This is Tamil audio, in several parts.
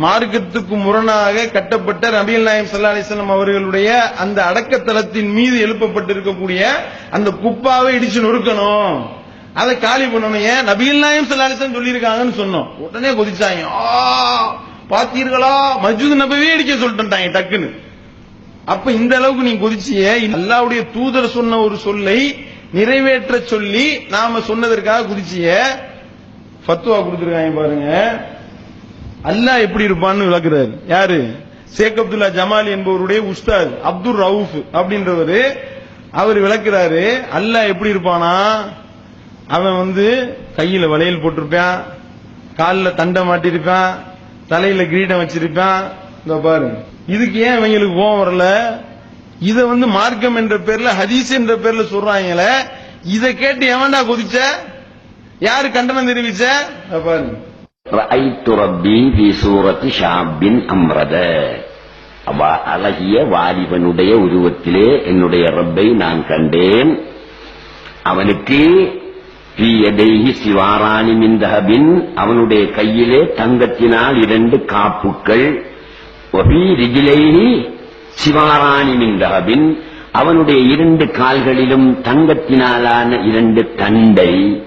மார்க்கத்துக்கு முரணாக கட்டப்பட்ட நபிகள் நாயம் சல்லா அலிஸ்லாம் அவர்களுடைய அந்த அடக்கத்தலத்தின் மீது எழுப்பப்பட்டிருக்கக்கூடிய அந்த குப்பாவை இடிச்சு நொறுக்கணும். அதை காலி பண்ணணும். ஏன்? நபிகள் நாயம் சல்லா அலிஸ்லாம் சொல்லியிருக்காங்கன்னு சொன்னோம். உடனே கொதிச்சாங்க. பாத்தீர்களா மஜூத் நபவே இடிக்க சொல்லிட்டாங்க டக்குன்னு. அப்ப இந்த அளவுக்கு நீ கொதிச்சிய அல்லாவுடைய தூதர் சொன்ன ஒரு சொல்லை நிறைவேற்ற சொல்லி நாம சொன்னதற்காக குதிச்சிய. ஃபத்துவா கொடுத்துருக்காங்க பாருங்க. அல்லாஹ் எப்படி இருப்பான்னு விளக்குறாரு. யாரு? ஷேக் அப்துல்லா ஜமால் என்பவருடைய உஸ்தாத் அப்துல் ரவுஃப் அப்படின்றவரு அவர் விளக்குறாரு அல்லாஹ் எப்படி இருப்பானா? அவன் வந்து கையில வளையல் போட்டிருப்பான் காலில் தண்டை மாட்டிருப்பான் தலையில கிரீடம் வச்சிருப்பான். இந்த பாரு. இதுக்கு ஏன் இவங்களுக்கு கோவம் வரல? இத வந்து மார்க்கம் என்ற பேர்ல ஹதீஸ் என்ற பேர்ல சொல்றாங்களே இதை கேட்டு எவன்டா கொதிச்ச? யாரு கண்டனம் தெரிவிச்ச? பாருங்க அழகிய வாலிபனுடைய உருவத்திலே என்னுடைய ரப்பை நான் கண்டேன். அவனுக்கு சிவாராணி மிந்தஹபின் அவனுடைய கையிலே தங்கத்தினால் இரண்டு காப்புக்கள். சிவாராணி மிந்தஹபின் அவனுடைய இரண்டு கால்களிலும் தங்கத்தினாலான இரண்டு தண்டை.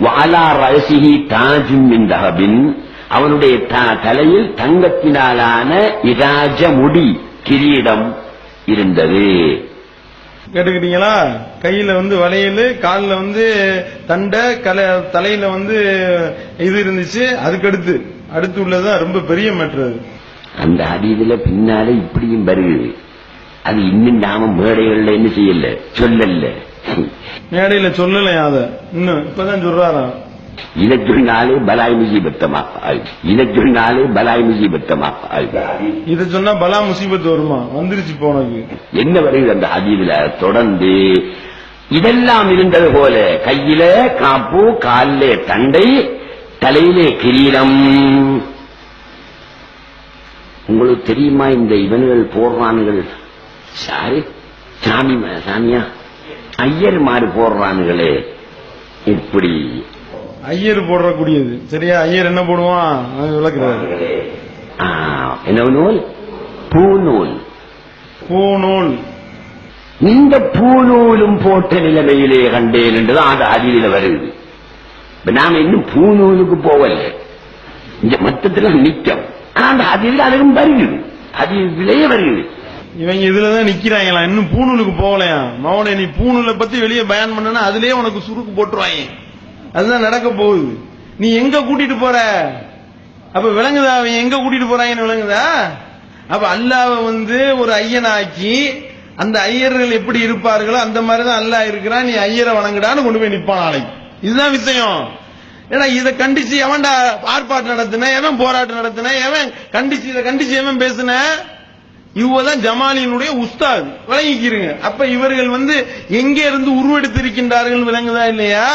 வாலா ரசிஹி தாஜும் மின் தஹபின் அவனுடைய தலையில் தங்கத்தினாலான இராஜ முடி கிரீடம் இருந்தது கேட்டுக்கிட்டீங்களா? கையில வந்து வளையல் கால்ல வந்து தண்டை கல தலையில வந்து இது இருந்துச்சு அதுக்கு அடுத்து அடுத்து உள்ளதுதான் ரொம்ப பெரிய மேட்ரு அது. அந்த அடியில பின்னாலே இப்படியும் வருகிறது அது இன்னும் நாம மேடைகள்ல என்ன செய்யல? சொல்லல. மேடையில சொல்லலையா அத? இன்னும் இப்பதான் சொல்றாராம் இதை சொன்னாலே பலாய் முசீபத்தமா இதை சொன்னாலே பலாய் முசீபத்தமா இத சொன்னா பலா முசீபத் வருமா? வந்துருச்சு உனக்கு. என்ன வருகிறது அந்த ஹதீதுல? தொடர்ந்து இதெல்லாம் இருந்தது போல கையில காப்பு காலிலே தண்டை தலையிலே கிரீடம். உங்களுக்கு தெரியுமா இந்த இவன்கள் போடுறானுகள்? சாரி சாமி சாமியா? ஐயர் மாறு போடுறானுங்களே. இப்படி. ஐயர் போடக்கூடியது சரியா? ஐயர் என்ன போடுவான்? விளக்குறாரு. என்ன நூல்? பூநூல். பூநூல். இந்த பூநூலும் போட்ட நிலைமையிலே கண்டேன் என்றுதான் அந்த அதில வருது. நாம இன்னும் பூநூலுக்கு போகல. இந்த மொத்தத்துல நிக்கம் ஆனா அந்த அதில் அதுவும் வருகிறது. அது விலையே வருகிறது. இவங்க இதுலதான் நிக்கிறாங்களா? இன்னும் பூணூலுக்கு போகலையா? மௌனே நீ பூணூலை பத்தி வெளியே பயன் பண்ணனா அதுலயே உனக்கு சுருக்கு போட்டுருவாங்க. அதுதான் நடக்க போகுது. நீ எங்க கூட்டிட்டு போற? அப்ப விளங்குதா? அவன் எங்க கூட்டிட்டு போறாங்கன்னு விளங்குதா? அப்ப அல்லாவை வந்து ஒரு ஐயனாக்கி அந்த ஐயர்கள் எப்படி இருப்பார்களோ அந்த மாதிரி தான் அல்லாஹ் இருக்கிறான். நீ ஐயரை வணங்குடான்னு கொண்டு போய் நிப்பான் நாளைக்கு. இதுதான் விஷயம் ஏன்னா இதை கண்டிச்சு எவன்டா ஆர்ப்பாட்டம் நடத்தின? எவன் போராட்டம் நடத்தின? எவன் கண்டிச்சு இதை கண்டிச்சு எவன் பேசுனேன் இவதான் ஜமாலியினுடைய உஸ்தாத். விளங்கிக்கிறீங்க அப்ப இவர்கள் வந்து எங்கே இருந்து உருவெடுத்திருக்கின்றார்கள் விளங்குதா இல்லையா?